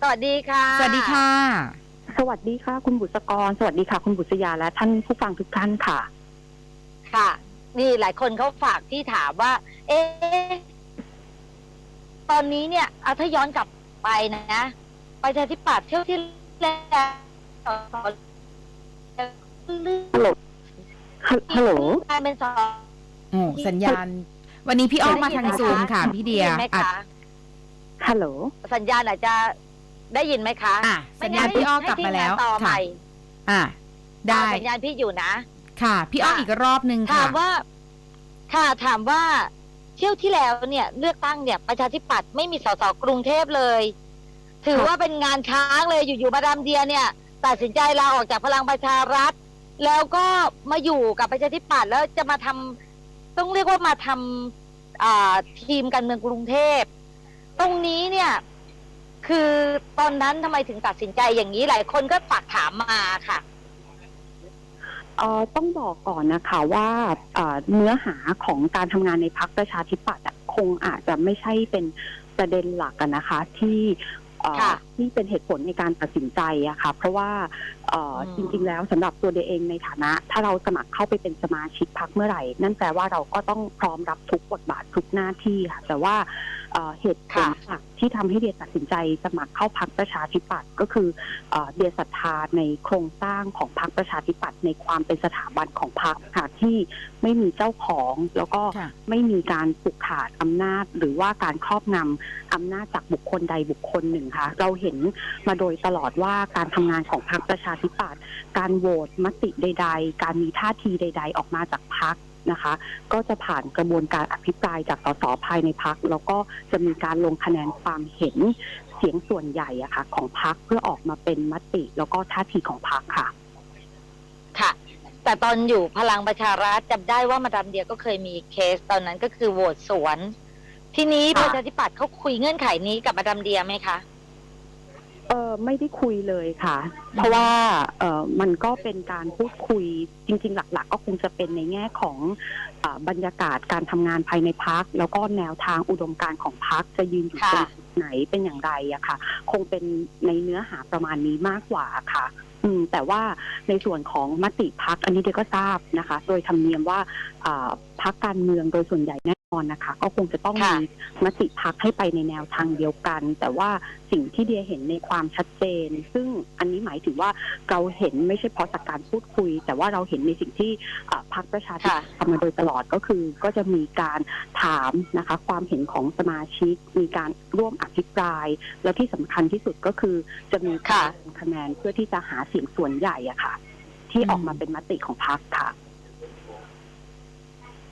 สวัสดีค่ะ สวัสดีค่ะ สวัสดีค่ะ คุณบุษกร สวัสดีค่ะ คุณบุษยาและท่านผู้ฟังทุกท่านค่ะ ค่ะ นี่หลายคนเขาฝากที่ถามว่า เอ๊ะตอนนี้เนี่ยเอาถ้าย้อนกลับไปนะประชาธิปัตย์เที่ยวที่แล้วเลืฮัลโหลฮัลฮัลโหลกลายเป็นสอโอ้สัญญาณ วันนี้พี่อ้อมมาทางซูมค่ะ พี่เดียได้นไหมอัดคะฮัลโหล สัญญาณอาจจะ ได้ยินไหมคะอะสัญญาณไม่งั้นพี่อ้อกลับมาแล้วให้ทีงนต่อใหค่ะม่อะได้อ่าสัญญาณพี่อยู่นะ ค่ะ พี่อ้อค่ะอีกรอบนึงถาค่ะมว่า ค่ะถามว่าเที่ยวที่แล้วเนี่ย เลือกตั้งเนี่ยประชาธิปัตย์ไม่มีสสกรุงเทพเลย ถือว่าเป็นงานค้างเลยอยู่ๆมาดามเดียเนี่ย ตัดสินใจลาออกจากพลังประชารัฐ แล้วก็มาอยู่กับประชาธิปัตย์แล้วจะมาทำต้องเรียกว่ามาทำอ่าทีมการเมืองกรุงเทพ ตรงนี้เนี่ย คือตอนนั้นทำไมถึงตัดสินใจอย่างนี้หลายคนก็ฝากถามมาค่ะ เอ่อต้องบอกก่อนนะคะว่าเอ่อเนื้อหาของการทำงานในพักประชาธิปัตย์อะคงอาจจะไม่ใช่เป็นประเด็นหลักอะนะคะ ที่เอ่อค่ะที่เป็นเหตุผลในการตัดสินใจอะค่ะ เพราะว่าเอ่ออม จริง ๆ แล้วสำหรับตัวเดยเองในฐานะ ถ้าเราสมัครเข้าไปเป็นสมาชิกพักเมื่อไหร่ นั่นแปลว่าเราก็ต้องพร้อมรับทุกบทบาททุกหน้าที่ค่ะแต่ว่าเอ่อเหตุผลค่ะหลักที่ทำให้เดียตัดสินใจสมัครเข้าพักประชาธิปัตย์ก็คือเอ่อเดียศรัทธาในโครงสร้างของพรรคประชาธิปัตย์ในความเป็นสถาบันของพรรคค่ะที่ไม่มีเจ้าของ แล้วก็ค่ะไม่มีการผูกขาดอำนาจ หรือว่าการครอบงำอำนาจจากบุคคลใดบุคคลหนึ่งค่ะ เราเห็นมาโดยตลอดว่าการทำงานของพรรคประชาธิปัตย์การโหวตมติใด ๆ การมีท่าทีใด ๆ ออกมาจากพรรค นะคะ ก็จะผ่านกระบวนการอภิปรายจากสสภายในพักแล้วก็จะมีการลงคะแนนความเห็นเสียงส่วนใหญ่อะค่ะ ของพักเพื่อออกมาเป็นมติ แล้วก็ท่าทีของพักค่ะ ค่ะ แต่ตอนอยู่พลังประชารัฐจำได้ว่ามาดามเดียก็เคยมีเคสตอนนั้นก็คือโหวตสวน ทีนี้ค่ะประชาธิปัตย์เขาคุยเงื่อนไขนี้กับมาดามเดียไหมคะ เออไม่ได้คุยเลยค่ะ เพราะว่าเออมันก็เป็นการพูดคุยจริง ๆ หลัก ๆ ก็คงจะเป็นในแง่ของเออบรรยากาศการทำงานภายในพักแล้วก็แนวทางอุดมการณ์ของพักจะยืนอยู่ตรงค่ะจุดไหนเป็นอย่างไรอะค่ะ คงเป็นในเนื้อหาประมาณนี้มากกว่าค่ะ อืม แต่ว่าในส่วนของมติพักอันนี้เด็กก็ทราบนะคะ โดยธรรมเนียมว่าอ่าพักการเมืองโดยส่วนใหญ่แน่น อนนะคะก็คงจะต้องค่ะมีมติพักให้ไปในแนวทางเดียวกัน แต่ว่าสิ่งที่เดียเห็นในความชัดเจน ซึ่งอันนี้หมายถึงว่าเราเห็นไม่ใช่เพราะจากการพูดคุย แต่ว่าเราเห็นในสิ่งที่อ่าพักประชาธิปัตย์ทำมาโดยตลอดก็คือก็จะมีการถามนะคะ ความเห็นของสมาชิก มีการร่วมอภิปราย แล้วที่สำคัญที่สุดก็คือจะมีการค่ะลงคะแนนเพื่อที่จะหาเสียงส่วนใหญ่อะค่ะ ที่ออกมาเป็นมติของพรรคค่ะ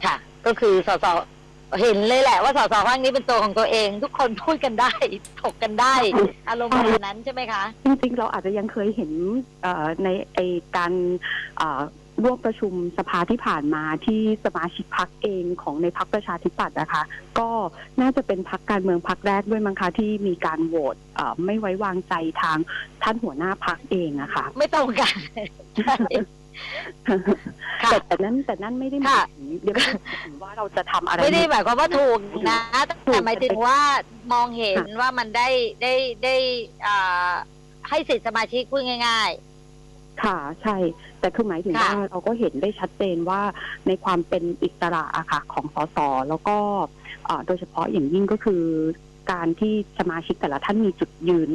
ค่ะ ก็คือสส เห็นเลยแหละว่าสสพักนี้เป็นตัวของตัวเอง ทุกคนพูดกันได้ถกกันได้ อารมณ์แบบนั้นใช่ไหมคะ จริงๆ เราอาจจะยังเคยเห็นเอ่อในไอการเอ่อร่วมประชุมสภาที่ผ่านมาที่สมาชิกพักเองของในพักประชาธิปัตย์นะคะ ก็น่าจะเป็นพักการเมืองพักแรกด้วยมั้งคะที่มีการโหวตเอ่อไม่ไว้วางใจทางท่านหัวหน้าพักเองอะค่ะ ไม่ตรงกันใช่ ค่ะ แต่แต่นั้นแต่นั่นไม่ได้หมายค่ะถึงเดี๋ยวไม่ได้หมายถึงว่าเราจะทำอะไร ไม่ได้หมายความว่าถูกนะถูแต่กหมายถึงว่ามองเห็นว่ามันได้ได้ได้อ่าให้สิทธิสมาชิกพูดง่ายค่ะใช่ แต่คือหมายถึงค่ะ ว่าเราก็เห็นได้ชัดเจนว่าในความเป็นอิสระอะค่ะของสสแล้วก็เอ่อโดยเฉพาะอย่างยิ่งก็คือ การที่สมาชิกแต่ละท่านมีจุดยืน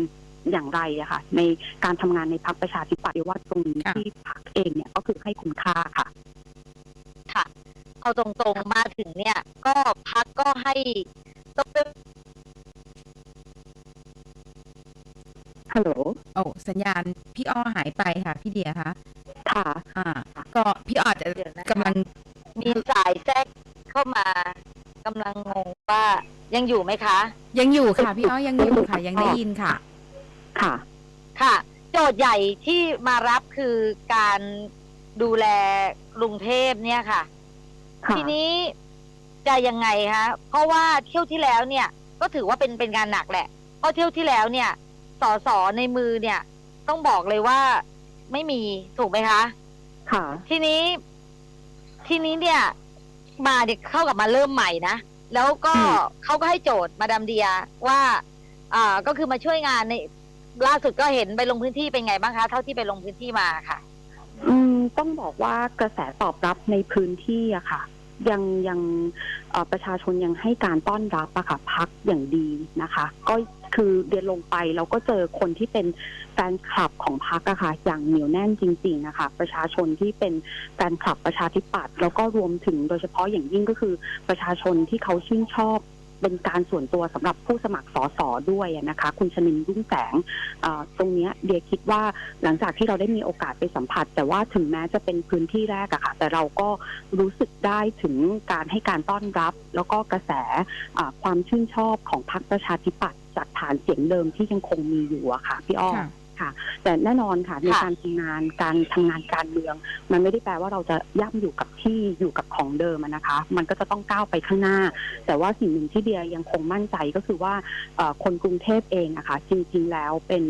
อย่างไรอะค่ะ ในการทำงานในพรรคประชาธิปัตย์ว่าตรงนี้ค่ะที่พรรคเองเนี่ยก็คือให้คุณค่าค่ะๆค่ะ เอาตรงๆมาถึงเนี่ย ก็พักก็ให้ต้องเป็นฮัลโหลโอ้สัญญาณพี่อ้อหายไปค่ะ พี่เดียคะค่ะอ่าก็พี่อ้อจะเดี๋ยวนะคะกำลังมีสายแทรกเข้ามากำลังงงว่ายังอยู่ไหมคะ ยังอยู่ค่ะ พี่อ้อยังอยู่ค่ะ ยังได้ยินค่ะ ค่ะ ค่ะ โจทย์ใหญ่ที่มารับคือการดูแลกรุงเทพเนี่ยค่ะ ค่ะทีนี้จะยังไงคะเพราะว่าเที่ยวที่แล้วเนี่ย ก็ถือว่าเป็นเป็นงานหนักแหละ เพราะเที่ยวที่แล้วเนี่ยสอสอในมือเนี่ย ต้องบอกเลยว่าไม่มีถูกไหมคะ ค่ะ ทีนี้ ทีนี้เนี่ย มาเด็กเข้ากับมาเริ่มใหม่นะ แล้วก็อืม เขาก็ให้โจทย์มาดามเดียว่า อ่าก็คือมาช่วยงานใน ล่าสุดก็เห็นไปลงพื้นที่เป็นไงบ้างคะ เท่าที่ไปลงพื้นที่มาค่ะ อืมต้องบอกว่ากระแสตอบรับในพื้นที่อะค่ะ ยังยังประชาชนยังให้การต้อนรับอะค่ะพักอย่างดีนะคะ ก็คือเดินลงไปเราก็เจอคนที่เป็นแฟนคลับของพักอะค่ะ อย่างเหนียวแน่นจริง ๆ นะคะ ประชาชนที่เป็นแฟนคลับประชาธิปัตย์แล้วก็รวมถึงโดยเฉพาะอย่างยิ่งก็คือประชาชนที่เขาชื่นชอบ เป็นการส่วนตัวสำหรับผู้สมัครสสด้วยนะคะ คุณชนินรุ่งแสงตรงนี้เดียคิดว่าหลังจากที่เราได้มีโอกาสไปสัมผัส แต่ว่าถึงแม้จะเป็นพื้นที่แรกอะค่ะ แต่เราก็รู้สึกได้ถึงการให้การต้อนรับ แล้วก็กระแสความชื่นชอบของพรรคประชาธิปัตย์จากฐานเสียงเดิมที่ยังคงมีอยู่อะค่ะพี่อ้อ ค่ะค่ะ แต่แน่นอนค่ะในค่ะการทำงานการทำงานการเมือง มันไม่ได้แปลว่าเราจะย่ำอยู่กับที่อยู่กับของเดิมอะนะคะ มันก็จะต้องก้าวไปข้างหน้า แต่ว่าสิ่งหนึ่งที่เดียยังคงมั่นใจก็คือว่าเอ่อคนกรุงเทพเองอะค่ะจริงๆแล้วเป็น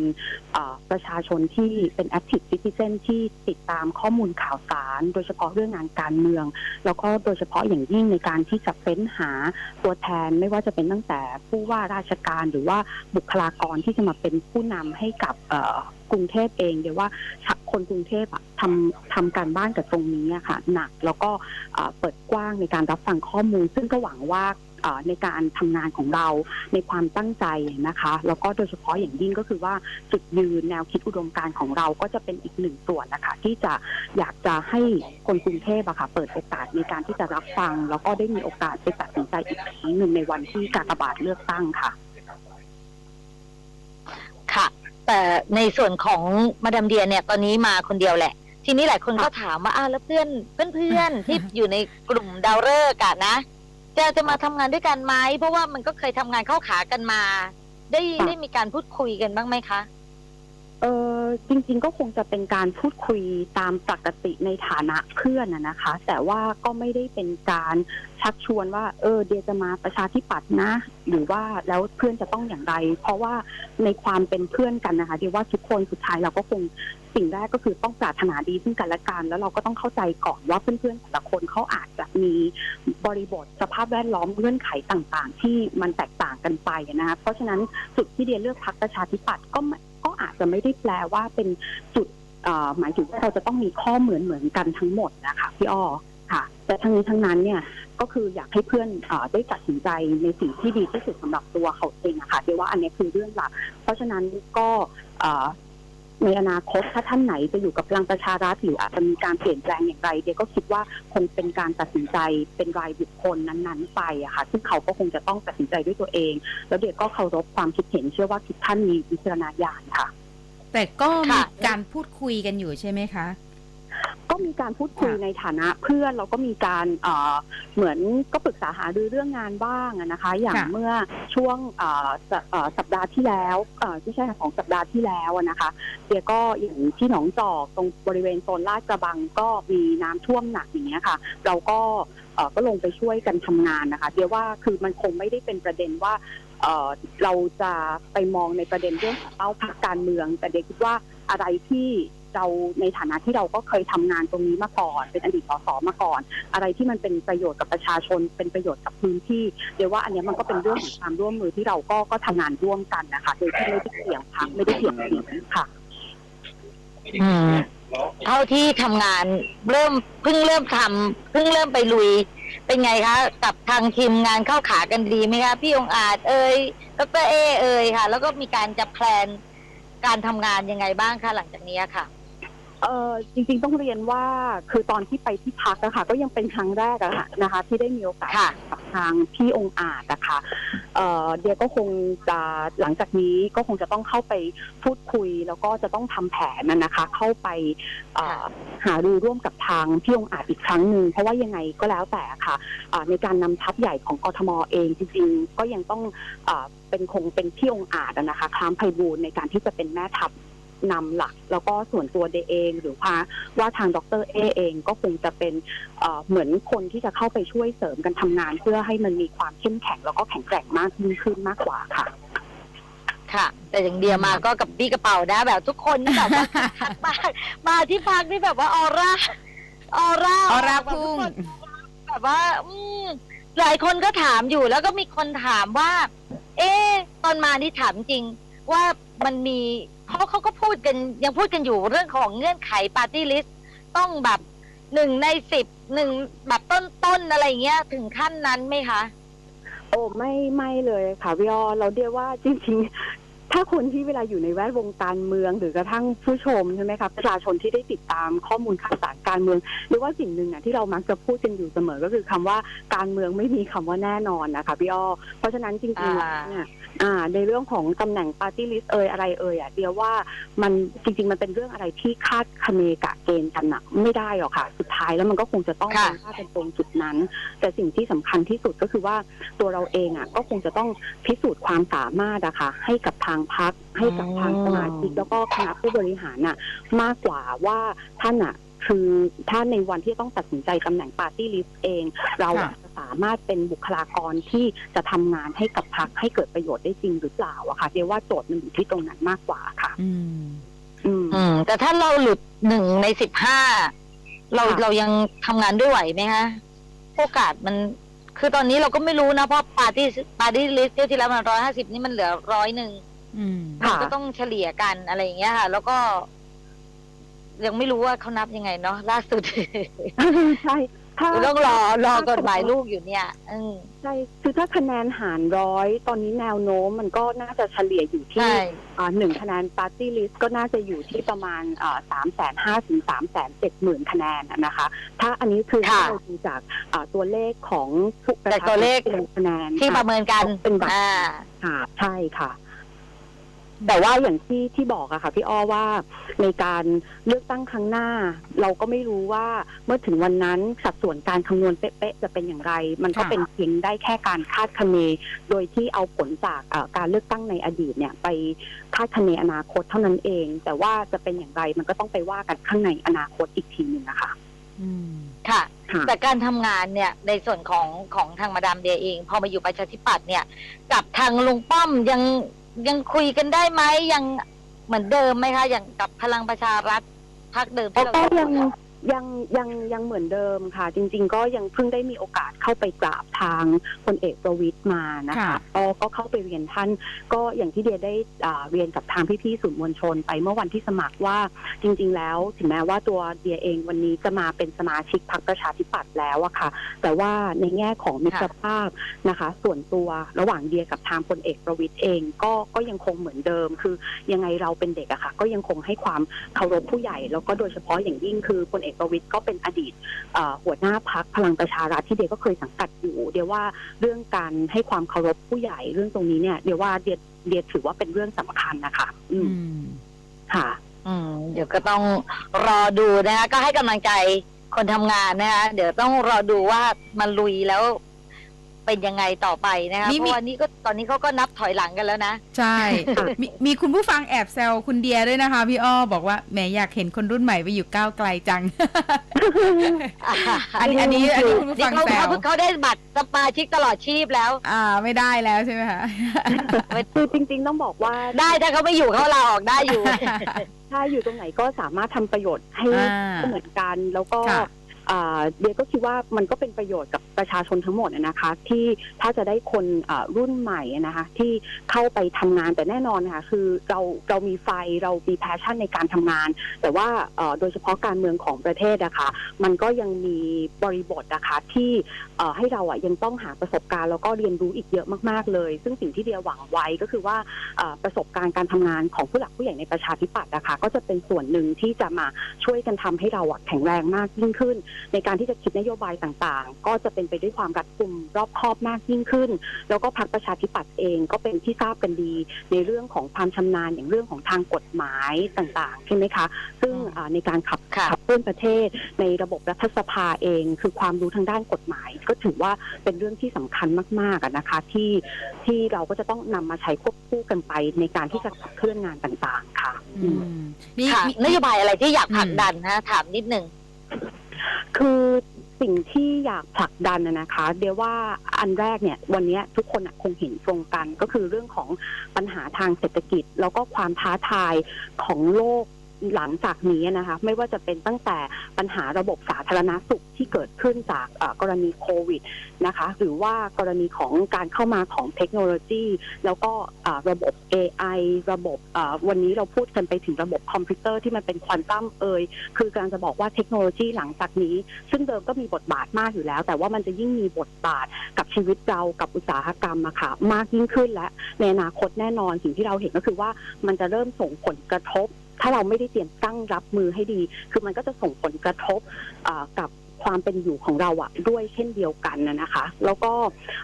เอ่อประชาชนที่เป็น active citizen ที่ติดตามข้อมูลข่าวสาร โดยเฉพาะเรื่องงานการเมือง แล้วก็โดยเฉพาะอย่างยิ่งในการที่จะเฟ้นหาตัวแทนไม่ว่าจะเป็นตั้งแต่ผู้ว่าราชการหรือว่าบุคลากรที่จะมาเป็นผู้นำให้กับเอ่อกรุงเทพเองเดี๋ยวว่าคนกรุงเทพอะทำทำการบ้านกับตรงนี้อะค่ะ หนักแล้วก็เปิดกว้างในการรับฟังข้อมูล ซึ่งก็หวังว่าในการทำงานของเราในความตั้งใจนะคะ แล้วก็โดยเฉพาะอย่างยิ่งก็คือว่าจุดยืนแนวคิดอุดมการของเราก็จะเป็นอีกหนึ่งส่วนนะคะ ที่จะอยากจะให้คนกรุงเทพอะค่ะ เปิดโอกาสในการที่จะรับฟัง แล้วก็ได้มีโอกาสไปตัดสินใจอีกครั้งหนึ่งในวันที่การระบาดเลือกตั้งค่ะ ค่ะ แต่ในส่วนของมาดามเดียเนี่ยตอนนี้มาคนเดียวแหละ ทีนี้หลายคนก็ถามว่าอ้าวแล้วเพื่อนเพื่อนเพื่อนๆที่อยู่ในกลุ่มดาวฤกษ์อะนะจะจะมาทำงานด้วยกันไหมเพราะว่ามันก็เคยทำงานเข้าขากันมา ได้ค่ะได้มีการพูดคุยกันบ้างไหมคะ เออจริงๆก็คงจะเป็นการพูดคุยตามปกติในฐานะเพื่อนนะนะคะ แต่ว่าก็ไม่ได้เป็นการชักชวนว่า เออ เดียจะมาประชาธิปัตย์นะ หรือว่าแล้วเพื่อนจะต้องอย่างไร เพราะว่าในความเป็นเพื่อนกันนะคะเดียว่าทุกคนสุดท้ายเราก็คงสิ่งแรกก็คือต้องปรารถนาดีซึ่งกันและกัน แล้วเราก็ต้องเข้าใจก่อนว่าเพื่อนๆแต่ละคนเขาอาจจะมีบริบทสภาพแวดล้อมเงื่อนไขต่างๆ ที่มันแตกต่างกันไปนะคะเพราะฉะนั้นจุดที่เดียเลือกพรรคประชาธิปัตย์ก็ไม่ก็ อาจจะไม่ได้แปลว่าเป็นจุดหมายถึงว่าเราจะต้องมีข้อเหมือนเหมือนกันทั้งหมดนะคะพี่อ้อค่ะ แต่ทั้งนี้ทั้งนั้นเนี่ยก็คืออยากให้เพื่อนอได้ตัดสินใจในสิ่งที่ดีที่สุดสำหรับตัวเขาเองนะคะเดียว่าอันนี้คือเรื่องหลักเพราะฉะนั้นก็ ในอนาคตถ้าท่านไหนจะอยู่กับพลังประชารัฐหรืออาจจะมีการเปลี่ยนแปลงอย่างไรเดียก็คิดว่าคงเป็นการตัดสินใจเป็นรายบุคคลนั้นๆ ไปอะค่ะซึ่งเขาก็คงจะต้องตัดสินใจด้วยตัวเอง แล้วเดียก็เคารพความคิดเห็นเชื่อว่าทุกท่านมีวิจารณญาณค่ะ แต่ก็มีค่ะการพูดคุยกันอยู่ใช่ไหมคะ ก็มีการพูดคุยค่ะในฐานะเพื่อนแล้วก็มีการเอ่อเหมือนก็ปรึกษาหารือเรื่องงานบ้างอะนะคะ อย่างค่ะเมื่อช่วงเอ่อสเอ่อสัปดาห์ที่แล้วเอ่อไม่ใช่ค่ะของสัปดาห์ที่แล้วอะนะคะเดียก็อย่างที่หนองจอกตรงบริเวณโซนลาดกระบังก็มีน้ำท่วมหนักอย่างเงี้ยค่ะ เราก็เอ่อก็ลงไปช่วยกันทำงานนะคะเดียว่าคือมันคงไม่ได้เป็นประเด็นว่าเอ่อเราจะไปมองในประเด็นเรื่องของเป้าพรรคการเมือง แต่เดียคิดว่าอะไรที่ เราในฐานะที่เราก็เคยทำงานตรงนี้มาก่อน เป็นอดีตสสมาก่อน อะไรที่มันเป็นประโยชน์กับประชาชน เป็นประโยชน์กับพื้นที่เดี๋ยวว่าอันนี้มันก็เป็นเรื่องของความร่วมมือที่เราก็ก็ทำงานร่วมกันนะคะ โดยที่ไม่ได้เสี่ยงพักไม่ได้เสี่ยงเสียงค่ะเท่าที่ทำงานเริ่มเพิ่งเริ่มทำเพิ่งเริ่มไปลุย เป็นไงคะ กับทางทีมงานเข้าขากันดีไหมคะพี่องอาจเอ่ยดรเอเอ่ยค่ะ แล้วก็มีการจะแพลนการทำงานยังไงบ้างคะหลังจากนี้ค่ะ เออจริงๆต้องเรียนว่าคือตอนที่ไปที่พักอะค่ะก็ยังเป็นครั้งแรกอะค่ะนะคะ ที่ได้มีโอกาสค่ะ กับทางพี่องค์อาจนะคะเอ่อเดียก็คงจะหลังจากนี้ก็คงจะต้องเข้าไปพูดคุย แล้วก็จะต้องทำแผนนะนะคะ เข้าไปเอ่อหารือร่วมกับทางพี่องค์อาจอีกครั้งหนึ่งเพราะว่ายังไงก็แล้วแต่ค่ะอ่าในการนำทัพใหญ่ของกทมเองจริงๆก็ยังต้องอ่าเป็นคงเป็นพี่องค์อาจอะนะคะคล้ามไพบูลย์ในการที่จะเป็นแม่ทัพ นำหลัก แล้วก็ส่วนตัวเดเอง หรือว่าว่าทางดรเอเองก็คงจะเป็นเอ่อเหมือนคนที่จะเข้าไปช่วยเสริมกันทำงาน เพื่อให้มันมีความเข้มแข็งแล้วก็แข็งแกร่งมากยิ่งขึ้นมากกว่าค่ะค่ะ แต่อย่างเดียวมาก็กับบี้กระเป๋านะแบบทุกคนนี่แบบว่าทักมากมาที่พักนี่แบบว่าออร่าออร่าออร่าแบบทุกพุ่งคนแบบว่า อืมหลายคนก็ถามอยู่แล้วก็มีคนถามว่า เอ๊ะตอนมานี่ถามจริงว่ามันมี เพราะเขาก็พูดกันยังพูดกันอยู่เรื่องของเงื่อนไขปาร์ตี้ลิสต์ต้องแบบหนึ่งในสิบหนึ่งแบบต้นๆอะไรเงี้ยถึงขั้นนั้นไหมคะ โอ้ไม่ไม่เลยค่ะพี่ออเราเดียวว่าจริงๆ ถ้าคนที่เวลาอยู่ในแวดวงการเมืองหรือกระทั่งผู้ชมใช่ไหมคะประชาชนที่ได้ติดตามข้อมูลข่าวสารการเมืองหรือว่าสิ่งหนึ่งอะที่เรามักจะพูดกันอยู่เสมอก็คือคำว่าการเมืองไม่มีคำว่าแน่นอนนะคะพี่อ้อเพราะฉะนั้นจริงๆแล้วเนี่ย อ่าในเรื่องของตำแหน่งปาร์ตี้ลิสต์เอ่ยอะไรเอ่ยอะเดียวว่ามันจริง ๆ มันเป็นเรื่องอะไรที่คาดคะเนกะเกณฑ์กันอะไม่ได้หรอกค่ะ สุดท้ายแล้วมันก็คงจะต้องค่ะ เป็นว่าเป็นตรงจุดนั้น แต่สิ่งที่สำคัญที่สุดก็คือว่าตัวเราเองอะก็คงจะต้องพิสูจน์ความสามารถอะค่ะให้กับทางพักให้กับทางสมาชิกแล้วก็คณะผู้บริหารน่ะมากกว่าว่าท่านอะ คือถ้าในวันที่ต้องตัดสินใจตำแหน่งปาร์ตี้ลิสต์เอง เราอะค่ะ จะสามารถเป็นบุคลากรที่จะทำงานให้กับพักให้เกิดประโยชน์ได้จริงหรือเปล่าอะค่ะเรียกว่าโจทย์มันอยู่ที่ตรงนั้นมากกว่าค่ะ อืม อืม อืม แต่ถ้าเราหลุดหนึ่งในสิบห้าเราค่ะ เรายังทำงานด้วยไหวไหมคะโอกาสมันคือตอนนี้เราก็ไม่รู้นะ เพราะปาร์ตี้ปาร์ตี้ลิสต์ที่แล้วมันร้อยห้าสิบนี่มันเหลือร้อยหนึ่ง อืมมันก็ต้องเฉลี่ยกันอะไรอย่างเงี้ยค่ะ แล้วก็ ยังไม่รู้ว่าเขานับยังไงเนาะล่าสุดใช่ถ้าต้องรอรอกฎหมายลูกอยู่เนี่ยอืมใช่คือถ้าคะแนนหารร้อยตอนนี้แนวโน้มมันก็น่าจะเฉลี่ยอยู่ที่ใช่อ่าหนึ่งคะแนนปาร์ตี้ลิสต์ก็น่าจะอยู่ที่ประมาณสามแสนห้าถึงสามแสนเจ็ดหมื่นคะแนนน่ะนะคะ ถ้าอันนี้คือค่ะถ้าเราดูจากอ่าตัวเลขของผู้ประจากชาชตัวนเลขที่ลงคะแนนที่ประเมินกันเป็นแบบอ่าค่ะใช่ค่ะ แต่ว่าอย่างที่ที่บอกอะค่ะพี่อ้อว่าในการเลือกตั้งครั้งหน้า เราก็ไม่รู้ว่าเมื่อถึงวันนั้นสัดส่วนการคำนวณเป๊ะๆจะเป็นอย่างไร มันก็ค่ะเป็นเพียงได้แค่การคาดคะเน โดยที่เอาผลจากเอ่อการเลือกตั้งในอดีตเนี่ยไปคาดคะเนอนาคตเท่านั้นเอง แต่ว่าจะเป็นอย่างไรมันก็ต้องไปว่ากันข้างในอนาคตอีกทีหนึ่งนะคะอืมค่ะค่ะ แต่การทำงานเนี่ยในส่วนของของทางมาดามเดียเอง พอมาอยู่ประชาธิปัตย์เนี่ย กับทางลุงป้อมยัง ยังคุยกันได้ไหมยังเหมือนเดิมไหมคะ อย่างกับพลังประชารัฐพักเดิมที่เราก็ยัง ยังยังยังเหมือนเดิมค่ะ จริง ๆ ก็ยังเพิ่งได้มีโอกาสเข้าไปกราบทางพลเอกประวิตยมานะคะค่ะ ก็ก็เข้าไปเรียนท่าน ก็อย่างที่เดียได้อ่าเรียนกับทางพี่ๆสื่อมวลชนไปเมื่อวันที่สมัครว่าจริง ๆ แล้วถึงแม้ว่าตัวเดียเองวันนี้จะมาเป็นสมาชิกพรรคประชาธิปัตย์แล้วอะค่ะ แต่ว่าในแง่ของมิตรภาพนะคะ ส่วนตัวระหว่างเดียกับทางพลเอกประวิตยเอง ก็ก็ยังคงเหมือนเดิม คือยังไงเราเป็นเด็กอะค่ะ ก็ยังคงให้ความเคารพผู้ใหญ่แล้วก็โดยเฉพาะอย่างยิ่งคือพลเอกประวิตยก็เป็นอดีตเอ่อหัวหน้าพักพลังประชารัฐที่เดียก็เคยสังกัดอยู่ เดียว่าเรื่องการให้ความเคารพผู้ใหญ่เรื่องตรงนี้เนี่ยเดียว่าเดียเดียถือว่าเป็นเรื่องสำคัญนะคะ อือืมมค่ะ อืมเดี๋ยวก็ต้องรอดูนะคะก็ให้กำลังใจคนทำงานนะคะเดี๋ยวต้องรอดูว่ามันลุยแล้ว เป็นยังไงต่อไปนะคะนี่เพมี ราะวันนี้ก็ตอนนี้เขาก็นับถอยหลังกันแล้วนะ ใช่ มีมีคุณผู้ฟังแอบแซวคุณเดียด้วยนะคะ พี่อ้อบอกว่าแหมอยากเห็นคนรุ่นใหม่ไปอยู่ก้าวไกลจัง อันนี้อันนี้อันนี้คุณผู้นี่ฟังเขาแซวเขาเขาได้บัตรสมาชิกตลอดชีพแล้ว อ่าไม่ได้แล้วใช่ไหมคะ คือจริง ๆ ต้องบอกว่าได้ถ้าเขาไม่อยู่เขาลาออกได้อยู่ ถ้าอยู่ตรงไหนก็สามารถทำประโยชน์ให้อ่าเหมือนกัน แล้วก็ค่ะ อ่าเดียก็คิดว่ามันก็เป็นประโยชน์กับ ประชาชนทั้งหมดนะคะ ที่ถ้าจะได้คนรุ่นใหม่นะคะที่เข้าไปทำงานแต่แน่นอนนะคะคือเราเรามีไฟเรามีแพชชั่นในการทำงาน แต่ว่าโดยเฉพาะการเมืองของประเทศนะคะมันก็ยังมีบริบทนะคะที่ให้เราอะยังต้องหาประสบการณ์แล้วก็เรียนรู้อีกเยอะมากๆเลย ซึ่งสิ่งที่เดียหวังไว้ก็คือว่าประสบการณ์การทำงานของผู้หลักผู้ใหญ่ในประชาธิปัตย์นะคะก็จะเป็นส่วนหนึ่งที่จะมาช่วยกันทำให้เราแข็งแรงมากยิ่งขึ้น ในการที่จะคิดนโยบายต่างๆ ก็จะเป็นไปด้วยความรัดกุมรอบคอบมากยิ่งขึ้น แล้วก็พรรคประชาธิปัตย์เองก็เป็นที่ทราบกันดี ในเรื่องของความชำนาญอย่างเรื่องของทางกฎหมายต่างๆใช่ไหมคะ ซึ่งอืมอ่าในการขับค่ะขับเคลื่อนประเทศ ในระบบรัฐสภาเอง คือความรู้ทางด้านกฎหมาย ก็ถือว่าเป็นเรื่องที่สำคัญมากๆอะนะคะที่ที่เราก็จะต้องนำมาใช้ควบคู่กันไปในการที่จะขับเคลื่อนงานต่างๆค่ะอือืมมนี่ค่ะมีนโยบายอะไรที่อยากผลักอืมดันนะถามนิดนึงคือ สิ่งที่อยากผลักดันนะคะ เดียวว่าอันแรกเนี่ยวันนี้ทุกคนคงเห็นตรงกัน ก็คือเรื่องของปัญหาทางเศรษฐกิจ แล้วก็ความท้าทายของโลก หลังจากนี้นะคะไม่ว่าจะเป็นตั้งแต่ปัญหาระบบสาธารณสุขที่เกิดขึ้นจากกรณีโควิดนะคะหรือว่ากรณีของการเข้ามาของเทคโนโลยี แล้วก็ระบบ AI ระบบวันนี้เราพูดกันไปถึงระบบคอมพิวเตอร์ที่มันเป็นควอนตัมเอยคือการจะบอกว่าเทคโนโลยีหลังจากนี้ ซึ่งเดิมก็มีบทบาทมากอยู่แล้ว แต่ว่ามันจะยิ่งมีบทบาทกับชีวิตเรากับอุตสาหกรรมอะค่ะมากยิ่งขึ้นและในอนาคตแน่นอนสิ่งที่เราเห็นก็คือว่ามันจะเริ่มส่งผลกระทบ ถ้าเราไม่ได้เตรียมตั้งรับมือให้ดี คือมันก็จะส่งผลกระทบอ่ากับความเป็นอยู่ของเราอะด้วยเช่นเดียวกันนะนะคะ แล้วก็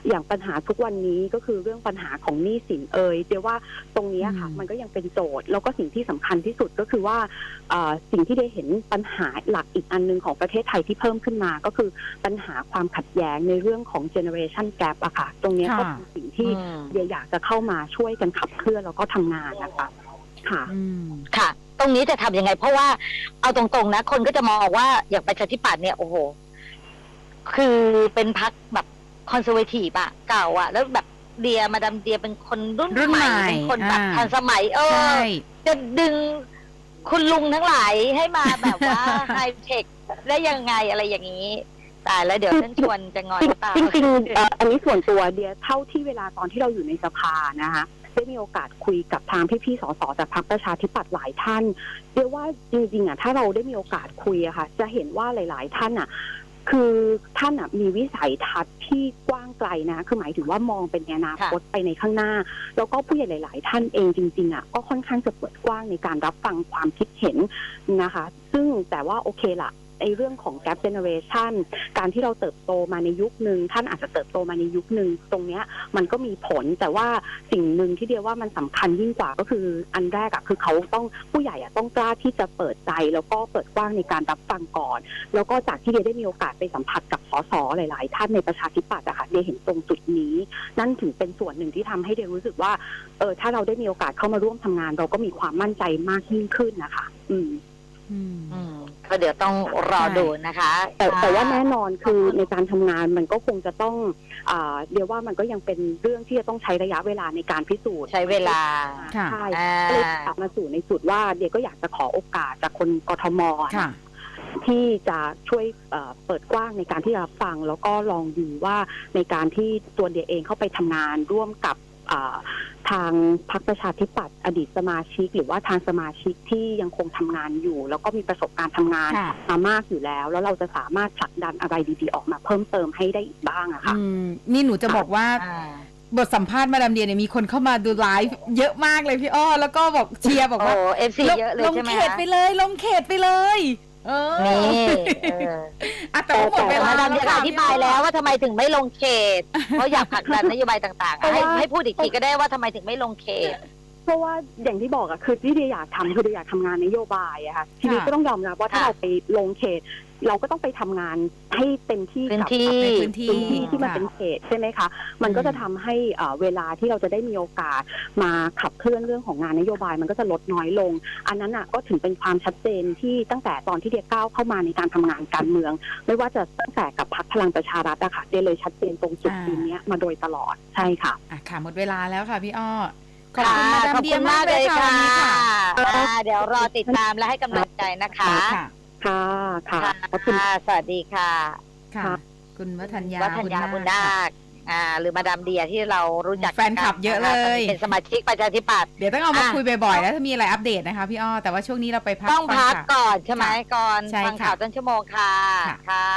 อย่างปัญหาทุกวันนี้ก็คือเรื่องปัญหาของหนี้สินเอ่ยเดี๋ยวว่าตรงนี้อะค่ะอืมมันก็ยังเป็นโจทย์ แล้วก็สิ่งที่สำคัญที่สุดก็คือว่าอ่าสิ่งที่ได้เห็นปัญหาหลักอีกอันหนึงของประเทศไทยที่เพิ่มขึ้นมาก็คือปัญหาความขัดแย้งในเรื่องของ generation gap อะค่ะ ตรงเนี้ยก็ค่ะเป็นสิ่งที่อืมเดียอยากจะเข้ามาช่วยกันขับเคลื่อนแล้วก็ทำงานนะคะค่ะอืมค่ะ ตรงนี้จะทำยังไง เพราะว่าเอาตรงๆนะ คนก็จะมองว่าอย่างประชาธิปัตย์เนี่ยโอ้โห คือเป็นพักแบบคอนเซอร์เวทีฟอะเก่าอะแล้วแบบเดียมาดามเดียเป็นคนรุ่นรุ่นใหม่ใหม่เป็นคนแบบอ่า ทันสมัย เอใชอ่ จะดึงคุณลุงทั้งหลายให้มาแบบว่า ไฮเทคได้ยังไงอะไรอย่างนี้ตายแล้วเดี๋ยวท่านชวนจะงอนตามจริงๆเอ่ออันนี้ส่วนตัวเดียเท่าที่เวลาตอนที่เราอยู่ในสภานะคะ ได้มีโอกาสคุยกับทางพี่ๆสสจากพรรคประชาธิปัตย์หลายท่านเดียกว่าจริงๆอะถ้าเราได้มีโอกาสคุยอะค่ะ จะเห็นว่าหลาย ๆ ท่านอะคือท่านอะมีวิสัยทัศน์ที่กว้างไกลนะ คือหมายถึงว่ามองเป็นในอนาคตไปในข้างหน้า แล้วก็ผู้ใหญ่หลาย ๆ ท่านเองจริง ๆ อะ ก็ค่อนข้างจะเปิดกว้างในการรับฟังความคิดเห็นนะคะ ซึ่งแต่ว่าโอเคละ ไอ้เรื่องของ gap generation การที่เราเติบโตมาในยุคหนึ่งท่านอาจจะเติบโตมาในยุคหนึ่งตรงเนี้ยมันก็มีผลแต่ว่าสิ่งหนึ่งที่เดียวว่ามันสำคัญยิ่งกว่าก็คืออันแรกอะคือเขาต้องผู้ใหญ่อะต้องกล้าที่จะเปิดใจ แล้วก็เปิดกว้างในการรับฟังก่อน แล้วก็จากที่เดียได้มีโอกาสไปสัมผัสกับสสหลาย ๆ ท่านในประชาธิปัตย์อะค่ะเดียเห็นตรงจุดนี้ นั่นถึงเป็นส่วนหนึ่งที่ทำให้เดียรู้สึกว่าเออถ้าเราได้มีโอกาสเข้ามาร่วมทำงาน เราก็มีความมั่นใจมากยิ่งขึ้นนะคะ อืม อืม ก็เดี๋ยวต้องรอดูนะคะแต่แต่ว่าค่ะแน่นอนคือในการทำงานมันก็คงจะต้องอาเดียวว่ามันก็ยังเป็นเรื่องที่จะต้องใช้ระยะเวลาในการพิสูจน์ใช้เวลา ค่ะ ใช่อ่า ก็เลยกลับมาสู่ในจุดว่าเดียก็อยากจะขอโอกาสจากคนกทมค่ะ ที่จะช่วยเอ่อเปิดกว้างในการที่จะรับฟัง แล้วก็ลองดูว่าในการที่ตัวเดียเองเข้าไปทำงานร่วมกับอ่า ทางพรรคประชาธิปัตย์อดีตสมาชิก หรือว่าทางสมาชิกที่ยังคงทำงานอยู่ แล้วก็มีประสบการณ์ทำงานค่ะมามากอยู่แล้ว แล้วเราจะสามารถผลักดันอะไรดีๆออกมาเพิ่มเติมให้ได้อีกบ้างอะค่ะอืมนี่หนูจะบอกว่าอ่าบทสัมภาษณ์มาดามเดียเนี่ยมีคนเข้ามาดูไลฟ์เยอะมากเลยพี่อ้อ แล้วก็บอกเชียร์บอกโอ้ว่าเอฟซีเยอะเลยลงใช่ไหมเขตคะไปเลย ลงเขตไปเลย เออนี่เอออะแต่ว่าหมดเวแต่ลามาดามแล้เดีวยค่ะอธิบายแล้วว่าทำไมถึงไม่ลงเขต เพราะอยากผลักดันนโยบายต่างๆเพราะให้ว่าให้พูดอีกทีก็ได้ว่าทำไมถึงไม่ลงเขต เพราะว่าอย่างที่บอกอะคือที่เดียอยากทำคือเดียอยากทำงานนโยบายอะค่ะทีนี้ค่ะก็ต้องยอมรับว่าถ้าค่ะเราไปลงเขต เราก็ต้องไปทำงานให้เต็มที่พื้นกับที่ ในพื้นที่ พื้นที่ที่มันค่ะเป็นเขตใช่ไหมคะ มันก็จะทำให้เอ่อเวลาที่เราจะได้มีโอกาสมาขับเคลื่อนเรื่องของงานนโยบายมันก็จะลดน้อยลง อันนั้นอะก็ถึงเป็นความชัดเจนที่ตั้งแต่ตอนที่เดียก้าวเข้ามาในการทำงานการเมือง ไม่ว่าจะตั้งแต่กับพรรคพลังประชารัฐอะค่ะเดียเลยชัดเจนตรงจุดอ่ายืนเนี้ยมาโดยตลอดใช่ค่ะ อะค่ะหมดเวลาแล้วค่ะพี่อ้อ ขอบค่ะคุณมาดามขอบเดีคุยณมามากกเลเลยยค่ะค่ะวันนี้ค่ะอ่าเดี๋ยวรอติดตามและให้กำลังใจนะคะค่ะ ค่ะค่ะค่ะขอบคุณสวัสดีค่ะค่ะค่ะคุณวัฒนยาวัฒนยาบุญนาค่ะคอ่าหรือมาดามเดียที่เรารู้จักแฟนคลับเยอะเลยเป็นสมาชิกประชาธิปัตย์ เดี๋ยวต้องเอามาอะ คุยบ่อยๆ แล้วถ้ามีอะไรอัปเดตนะคะพี่อ้อ แต่ว่าช่วงนี้เราไปพักต้องฟัพักค่ะก่อนใช่ไหมก่อนใช่ฟังค่ะข่าวต้นชั่วโมงค่ะ ค่ะ ค่ะ